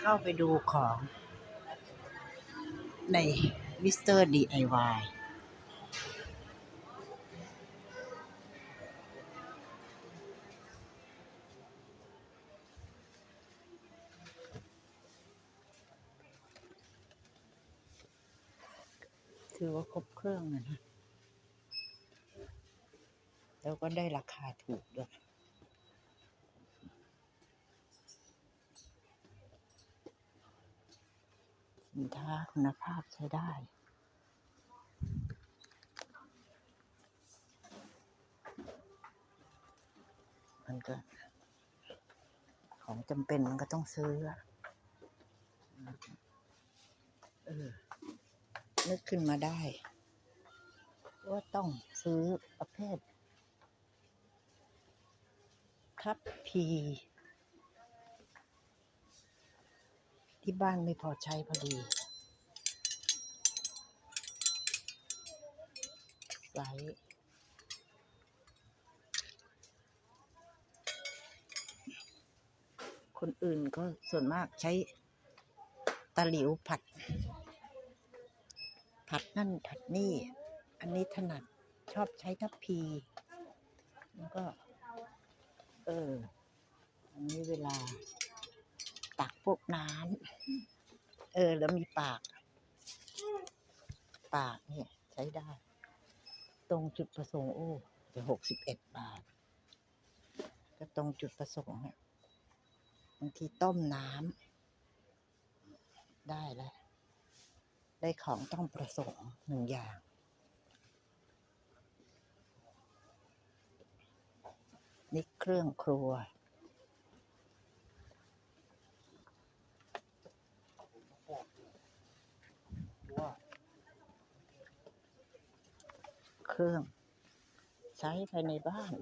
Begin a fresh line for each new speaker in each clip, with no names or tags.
เข้าไปดูของในมิสเตอร์ DIY ถือว่าครบเครื่องนะนะแล้วก็ได้ราคาถูกด้วย สินค้าคุณภาพใช้ได้ มันก็ ของจำเป็นมันก็ต้องซื้อเออนึกขึ้นมาได้ว่าต้องซื้อประเภททัพพี ที่บ้านไม่พอใช้พอดีไซส์คนอื่นก็ส่วนมากใช้ตะหลิวผัด ผัดนั่นผัดนี่ อันนี้ถนัดชอบใช้ทัพพีแล้วก็ เออ อันนี้เวลา ตักพวกน้ำเออ แล้วมีปาก ปากเนี่ยใช้ได้ ตรงจุดประสงค์โอ้จะหกสิบเอ็ดบาท ก็ตรงจุดประสงค์เนี่ยบางทีต้มน้ำได้แล้ว ได้ของต้องประสงค์หนึ่งอย่างนี่เครื่องครัว วเครื่อง ใช้ภายในบ้าน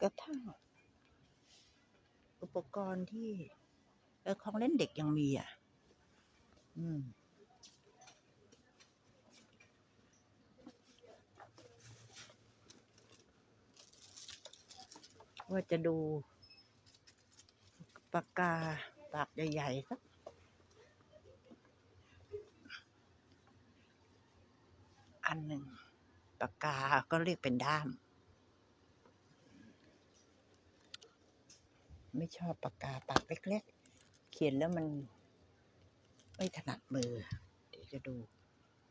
กระทั่งอุปกรณ์ที่ เออของเล่นเด็กยังมีอะ อืม ว่าจะดูปากกาปากใหญ่ๆสักอันหนึ่งปากกาก็เรียกเป็นด้าม ไม่ชอบปากกาปากเล็ก ๆ เขียนแล้วมันไม่ถนัดมือ เดี๋ยวจะดู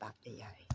ปากใหญ่ๆ